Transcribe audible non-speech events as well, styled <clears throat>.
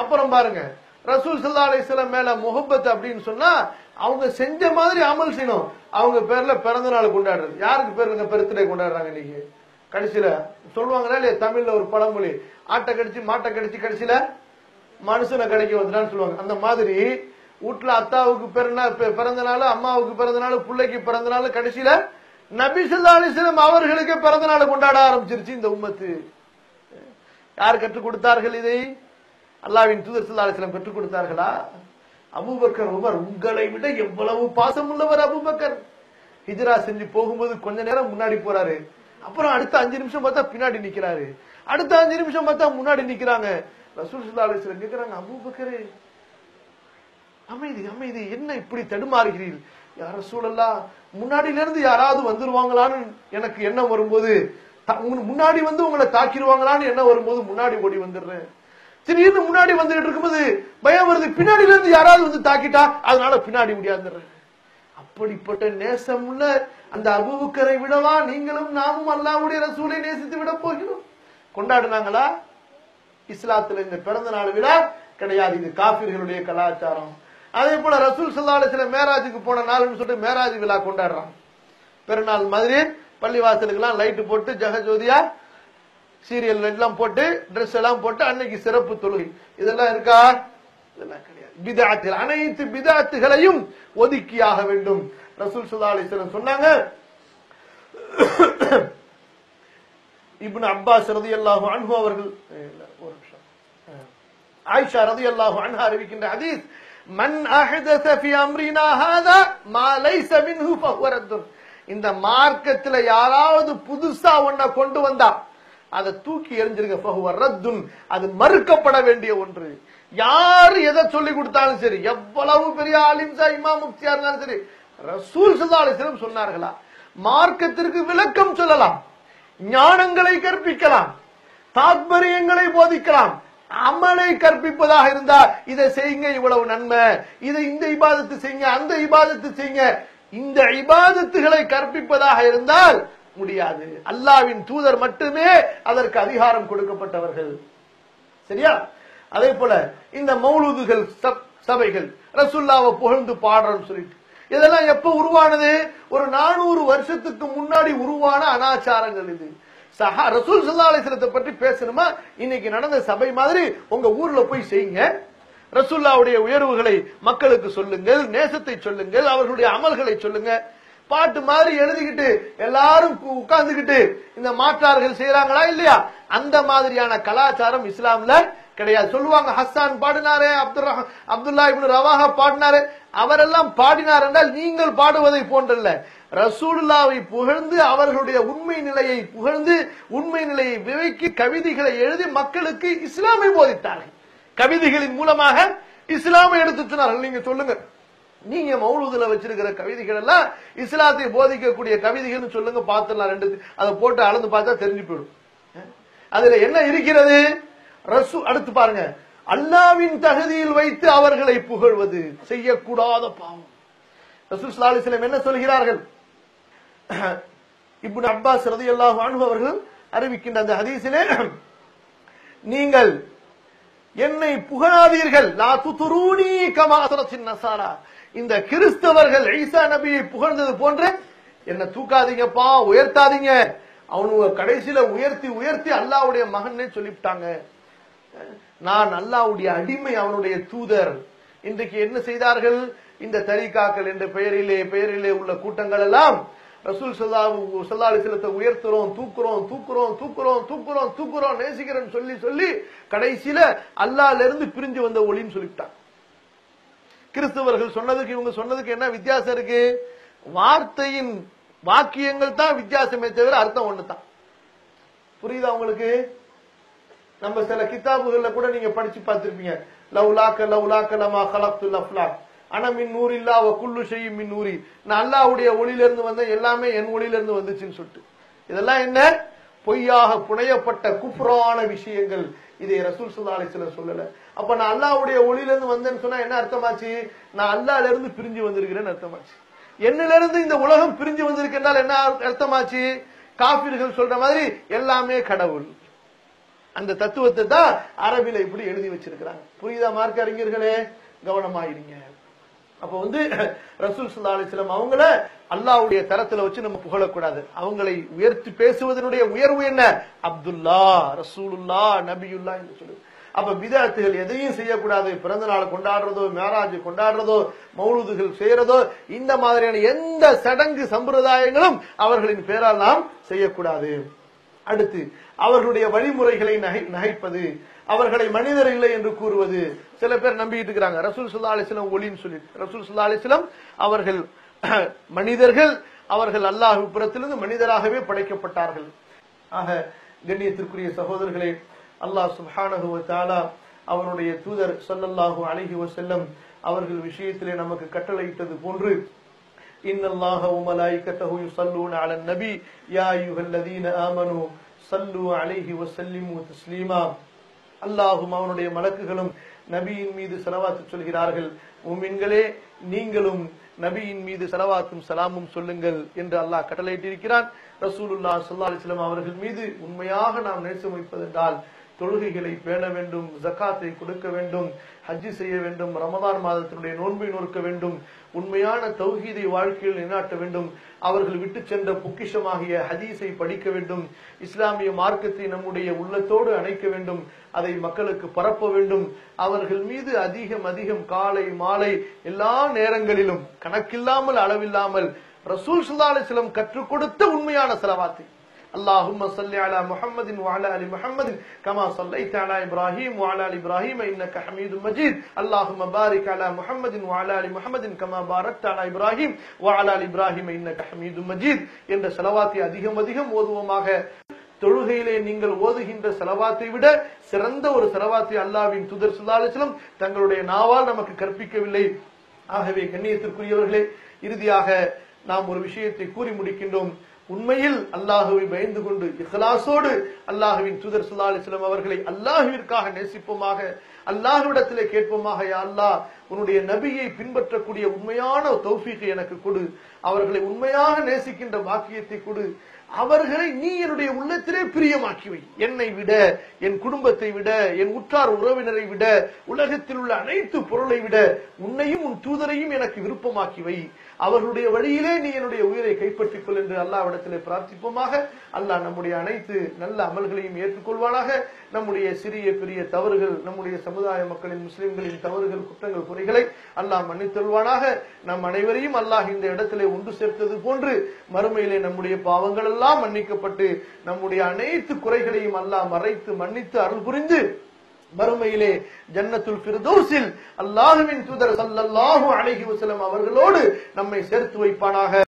அப்புறம் பாருங்க. ரசூல் சல்லா அலிஸ்லாம் மேல முகப்பத் அப்படின்னு சொன்னா அவங்க செஞ்ச மாதிரி அமல் செய்யணும். அவங்க பேர்ல பிறந்த நாள் கொண்டாடுறது. யாருக்கு பேருங்க பர்த்டே கொண்டாடுறாங்க இன்னைக்கு. கடைசியில சொல்லுவாங்களா இல்லையா? தமிழ்ல ஒரு பழமொழி. ஆட்டை கடிச்சு மாட்டை கடிச்சு கடைசியில மனுஷனை கடைக்கு வந்துட்டான்னு சொல்லுவாங்க. அந்த மாதிரி வீட்டுல அத்தாவுக்கு பிறந்த பிறந்த நாள் அம்மாவுக்கு பிறந்த நாள் பிள்ளைக்கு பிறந்த நாள் கடைசியில நபி ஸல்லல்லாஹு அலைஹி வஸல்லம் அவர்களுக்கு பிறந்த நாள் கொண்டாட ஆரம்பிச்சிருச்சு இந்த உம்மத்து. யார் கற்றுக் கொடுத்தார்கள் இதை? அல்லாவின் தூதர் ஸல்லல்லாஹு அலைஹி வஸல்லம் கொடுத்தார்களா? அபுபக்கர் உமர் உங்களை விட எவ்வளவு பாசம் உள்ளவர் அபுபக்கர். ஹிஜ்ரா செஞ்சு போகும்போது கொஞ்ச நேரம் முன்னாடி போறாரு. அப்புறம் அடுத்த அஞ்சு நிமிஷம் பார்த்தா பின்னாடி நிக்கிறாரு. அடுத்த அஞ்சு நிமிஷம் பார்த்தா முன்னாடி நிக்கிறாங்க. ரசூல் ஸல்லல்லாஹு அலைஹி வஸல்லம் கேக்குறாங்க அமைதி அமைதி. என்ன இப்படி தடுமாறுகிறீர்கள்? யார சூழல்லா முன்னாடியில இருந்து யாராவது வந்துருவாங்களான்னு எனக்கு எண்ணம் வரும்போது த- முன்னாடி வந்து உங்களை தாக்கிடுவாங்களான்னு எண்ணம் வரும்போது முன்னாடி ஓடி வந்துடுறேன். திடீர்னு முன்னாடி வந்துகிட்டு இருக்கும்போது பயம் வருது. பின்னாடில இருந்து யாராவது வந்து தாக்கிட்டா அதனால பின்னாடி முடியாந்துடுறேன் அப்படிப்பட்ட நேசமுள்ள அந்த அபுவுக்கரை விடவா நீங்களும் நாமும் அல்லாவுடைய ரசூலை நேசித்து விட போகிறோம். கொண்டாடுனாங்களா? இஸ்லாத்துல இந்த பிறந்த நாள் விழா கிடையாது. இது காபிர்களுடைய கலாச்சாரம். அதே போல ரசூல் ஸல்லல்லாஹு சில மேராஜுக்கு போன நாள்னு சொல்லிட்டு மேராஜ் விழா கொண்டாடுறான் பெருநாள் மாதிரி பள்ளிவாசலுக்கெல்லாம் லைட்டு போட்டு ஜெகஜோதியா சீரியல் எல்லாம் போட்டு ட்ரெஸ் எல்லாம் போட்டு அன்னைக்கு சிறப்பு தொழுகை. இதெல்லாம் இருக்கா? இதெல்லாம் கிடையாது. பிதாத்தில் அனைத்து பிதாத்துகளையும் ஒதுக்கியாக வேண்டும். ரசூல் ஸல்லல்லாஹு சொன்னாங்க இப்னு அப்பாஸ் ரலியல்லாஹு அன்ஹு அவர்கள் ஒரு நிமிஷம். ஆயிஷா ரலியல்லாஹு அன்ஹா அறிவிக்கின்ற ஹதீஸ் மன் அஹதஸ ஃபி அம்ரினா ஹாதா மா லைஸ மின்ஹு ஃபஹுவ இந்த மார்க்கத்துல யாராவது புதுசா ஒன்ன கொண்டு வந்தா அதை தூக்கி எறிஞ்சிருங்க. அது மறுக்கப்பட வேண்டிய ஒன்று. யார் எதை சொல்லி கொடுத்தாலும் சரி எவ்வளவு பெரிய ஆலிம்சா இமா முக்தியா இருந்தாலும் சரி ரசூல் ஸல்லல்லாஹு சொன்னார்களா? மார்க்கத்திற்கு விளக்கம் சொல்லலாம். ஞானங்களை கற்பிக்கலாம். தாத்பரியங்களை போதிக்கலாம். அமலை கற்பிப்பதாக இருந்தா இதை செய்யுங்க இவ்வளவு நன்மை. இதை இந்த இபாதத்து செய்யுங்க அந்த இபாதத்து செய்யுங்க. இந்த இபாதத்துகளை கற்பிப்பதாக இருந்தால் முடியாது. அல்லாவின் தூதர் மட்டுமே அதற்கு அதிகாரம் கொடுக்கப்பட்டவர்கள். சரியா? அதே போல இந்த மௌலூதுகள் சப்- சபைகள் ரசுல்லாவை புகழ்ந்து பாடுறோம்னு சொல்லிட்டு. இதெல்லாம் எப்ப உருவானது? ஒரு நானூறு வருஷத்துக்கு முன்னாடி உருவான அனாச்சாரங்கள் இது. சஹா ரசூல் சல்லா அலிஸ்லத்தை பற்றி பேசணுமா? இன்னைக்கு நடந்த சபை மாதிரி உங்க ஊர்ல போய் செய்யுங்க. ரசுல்லாவுடைய உயர்வுகளை மக்களுக்கு சொல்லுங்கள் நேசத்தை சொல்லுங்கள் அவர்களுடைய அமல்களை சொல்லுங்க. பாட்டு மாதிரி எழுதிக்கிட்டு எல்லாரும் உட்கார்ந்துக்கிட்டு உட்கார்ந்துகிட்டு இந்த மாற்றார்கள் செய்யறாங்களா இல்லையா? அந்த மாதிரியான கலாச்சாரம் இஸ்லாம்ல கிடையாது. சொல்லுவாங்க ஹஸ்ஸான் பாடினாரே அப்துல் ரஹ்- அப்துல்லா இப்னு ரவாஹா பாடினாரே. அவரெல்லாம் பாடினார் என்றால் நீங்கள் பாடுவதை போன்றல்ல. ரசூலுல்லாவை புகழ்ந்து அவர்களுடைய உண்மை நிலையை புகழ்ந்து உண்மை நிலையை விவைக்கு கவிதைகளை எழுதி மக்களுக்கு இஸ்லாமை போதித்தார்கள். கவிதைகளின் மூலமாக இஸ்லாமை எடுத்து சொன்னார்கள். நீங்க சொல்லுங்க. நீங்க மௌலூதுல வச்சிருக்கிற கவிதைகள் எல்லாம் இஸ்லாத்தை போதிக்கக்கூடிய கவிதைகள்னு சொல்லுங்க பார்த்துடலாம் ரெண்டு அதை போட்டு அளந்து பார்த்தா தெரிஞ்சு போயிடும். அதுல என்ன இருக்கிறது? ரசு அடுத்து பாருங்க. அல்லாவின் தகுதியில் வைத்து அவர்களை புகழ்வது. செய்யக்கூடாத பாவம். ரசூல் ஸல்லல்லாஹு என்ன சொல்கிறார்கள்? <clears throat> இப்னு அப்பாஸ் ரதி அல்லாஹ் அவர்கள் அறிவிக்கின்ற அந்த ஹதீஸிலே <clears throat> நீங்கள் என்னை புகழாதீர்கள். லா துத்துரூனி கமாசரத்தின் நசாரா. இந்த கிறிஸ்தவர்கள் ஈசா நபியை புகழ்ந்தது போன்று என்ன தூக்காதீங்கப்பா உயர்த்தாதீங்க. அவனுங்க கடைசியில உயர்த்தி உயர்த்தி அல்லாவுடைய மகன் சொல்லிவிட்டாங்க. நான் அல்லாவுடைய அடிமை அவனுடைய தூதர். இன்றைக்கு என்ன செய்தார்கள்? இந்த தரிகாக்கள் என்ற பெயரிலே பெயரிலே உள்ள கூட்டங்கள் எல்லாம் ரசூல் சல்லா சல்லா அலிசலத்தை உயர்த்துறோம் தூக்குறோம் தூக்குறோம் தூக்குறோம் தூக்குறோம் தூக்குறோம் நேசிக்கிறேன்னு சொல்லி சொல்லி கடைசியில அல்லால இருந்து பிரிஞ்சு வந்த ஒளின்னு சொல்லிவிட்டான். கிறிஸ்தவர்கள் சொன்னதுக்கு இவங்க சொன்னதுக்கு என்ன வித்தியாசம் இருக்கு? வார்த்தையின் வாக்கியங்கள் தான் வித்தியாசமே தவிர அர்த்தம் ஒண்ணுதான். புரியுதா உங்களுக்கு? நம்ம சில கிதாபுகள்ல கூட நீங்க படிச்சு பார்த்திருப்பீங்க. லவ்லாக்க லவ்லாக்க லமா கலப்து லஃப்லாக் ஆனா மின் நூறு இல்ல அவ குல்லு செய்யும் மின் நூறி. நான் அல்லாவுடைய ஒளியிலிருந்து வந்தேன் வந்த எல்லாமே என் ஒளியிலிருந்து வந்துச்சுன்னு சொல்லிட்டு. இதெல்லாம் என்ன? பொய்யாக புனையப்பட்ட குப்ரான விஷயங்கள். இதை ரசூல் சுல்லாலை சில சொல்லல. அப்ப நான் அல்லாவுடைய ஒளியிலிருந்து வந்தேன்னு சொன்னா என்ன அர்த்தமாச்சு? நான் அல்லால இருந்து பிரிஞ்சு வந்திருக்கிறேன்னு அர்த்தமாச்சு. என்னில இருந்து இந்த உலகம் பிரிஞ்சு வந்திருக்கின்றால் என்ன அர்த்தமாச்சு? காபிர்கள் சொல்ற மாதிரி எல்லாமே கடவுள். அந்த தத்துவத்தை தான் அரபில இப்படி எழுதி வச்சிருக்கிறாங்க. புரியுதா மார்க்க அறிஞர்களே கவனமாயிருங்க. அப்ப வந்து ரசூல் சுல்லா அலிஸ்லாம் அவங்கள அல்லாவுடைய தரத்துல வச்சு நம்ம புகழக்கூடாது. அவங்களை உயர்த்தி பேசுவதனுடைய உயர்வு என்ன? அப்துல்லா ரசூலுல்லா நபியுல்லா என்று சொல்லு அப்ப விதாத்துகள் எதையும் செய்யக்கூடாது. பிறந்த நாள் கொண்டாடுறதோ மேராஜ் கொண்டாடுறதோ மௌலுதுகள் செய்யறதோ இந்த மாதிரியான எந்த சடங்கு சம்பிரதாயங்களும் அவர்களின் பேரால் நாம் செய்யக்கூடாது. அடுத்து அவர்களுடைய வழிமுறைகளை நகை நகைப்பது. அவர்களை மனிதர் இல்லை என்று கூறுவது சில பேர் நம்பிக்கிட்டு இருக்கிறாங்க. ரசூல் சுல்லா அலிஸ்லம் ஒளின்னு சொல்லி ரசூல் சுல்லா அலிஸ்லம் அவர்கள் <clears throat> மனிதர்கள் அவர்கள் அல்லாஹ் புறத்திலிருந்து மனிதராகவே படைக்கப்பட்டார்கள். ஆக கண்ணியத்திற்குரிய சகோதரர்களே அல்லாஹ் சுஹானஹுவ தாலா அவருடைய தூதர் சல்லல்லாஹு அழகி செல்லம் அவர்கள் விஷயத்திலே நமக்கு கட்டளையிட்டது போன்று இன்னல்லாஹ உமலாய்கத்தஹு சல்லூன் அலன் நபி யா யுஹல்லதீன ஆமனு சல்லு அலைஹி வசல்லிமு தஸ்லீமா. அல்லாஹும் அவனுடைய மலக்குகளும் நபியின் மீது செலவாத்து சொல்கிறார்கள். உமின்களே நீங்களும் நபியின் மீது செலவாத்தும் சலாமும் சொல்லுங்கள் என்று அல்லாஹ் கட்டளையிட்டிருக்கிறான். ரசூலுல்லா சல்லா அலிஸ்லாம் அவர்கள் மீது உண்மையாக நாம் நேசம் வைப்பதென்றால் தொழுகைகளை பேண வேண்டும் ஜக்காத்தை கொடுக்க வேண்டும் ஹஜ்ஜி செய்ய வேண்டும் ரமதான் மாதத்தினுடைய நோன்பை நோக்க வேண்டும் உண்மையான தௌஹீதை வாழ்க்கையில் நிலைநாட்ட வேண்டும் அவர்கள் விட்டு சென்ற பொக்கிஷமாகிய ஹதீஸை படிக்க வேண்டும் இஸ்லாமிய மார்க்கத்தை நம்முடைய உள்ளத்தோடு அணைக்க வேண்டும் அதை மக்களுக்கு பரப்ப வேண்டும். அவர்கள் மீது அதிகம் அதிகம் காலை மாலை எல்லா நேரங்களிலும் கணக்கில்லாமல் அளவில்லாமல் ரசூல் சுல்லா அலிஸ்லம் கற்றுக் கொடுத்த உண்மையான செலவாத்தை. اللهم صل على محمد وعلى ال محمد كما صليت على ابراهيم وعلى ال ابراهيم انك حميد مجيد اللهم بارك على محمد وعلى ال محمد كما باركت على ابراهيم وعلى ال ابراهيم انك حميد مجيد என்ற செலவாத்தை அதிகம் அதிகம் ஓதுவோமாக தொழுகையிலே நீங்கள் ஓதுகின்ற செலவாத்தை விட சிறந்த ஒரு செலவாத்தை அல்லாவின் துதர் சுல்லாலிசலம் தங்களுடைய நாவால் நமக்கு கற்பிக்கவில்லை ஆகவே கண்ணியத்திற்குரியவர்களே இறுதியாக நாம் ஒரு விஷயத்தை கூறி முடிக்கின்றோம் உண்மையில் அல்லாஹுவை பயந்து கொண்டு இஹ்லாசோடு அல்லாஹுவின் தூதர் சுல்லா அலிஸ்லாம் அவர்களை அல்லாஹுவிற்காக நேசிப்போமாக அல்லாஹுவிடத்திலே கேட்போமாக யா அல்லாஹ் உன்னுடைய நபியை பின்பற்றக்கூடிய உண்மையான தௌஃபீகை எனக்கு கொடு. அவர்களை உண்மையாக நேசிக்கின்ற வாக்கியத்தை கொடு. அவர்களை நீ என்னுடைய உள்ளத்திலே பிரியமாக்கி வை. என்னை விட என் குடும்பத்தை விட என் உற்றார் உறவினரை விட உலகத்தில் உள்ள அனைத்து பொருளை விட உன்னையும் உன் தூதரையும் எனக்கு விருப்பமாக்கி வை. அவர்களுடைய வழியிலே நீ என்னுடைய உயிரை கைப்பற்றிக் கொள் என்று அல்லாவிடத்திலே பிரார்த்திப்போமாக. அல்லாஹ் நம்முடைய அனைத்து நல்ல அமல்களையும் ஏற்றுக்கொள்வானாக. நம்முடைய சிறிய பெரிய தவறுகள் நம்முடைய சமுதாய மக்களின் முஸ்லிம்களின் தவறுகள் குற்றங்கள் குறைகளை அல்லாஹ் மன்னித்தொள்வானாக நம் அனைவரையும் அல்லாஹ் இந்த இடத்திலே ஒன்று சேர்த்தது போன்று மறுமையிலே நம்முடைய பாவங்கள் எல்லாம் மன்னிக்கப்பட்டு நம்முடைய அனைத்து குறைகளையும் அல்லாஹ் மறைத்து மன்னித்து அருள் புரிந்து மறுமையிலே ஜன்னத்துல் பிரதோசில் அல்லாஹுவின் தூதர் ஸல்லல்லாஹு அழகி வசலம் அவர்களோடு நம்மை சேர்த்து வைப்பானாக.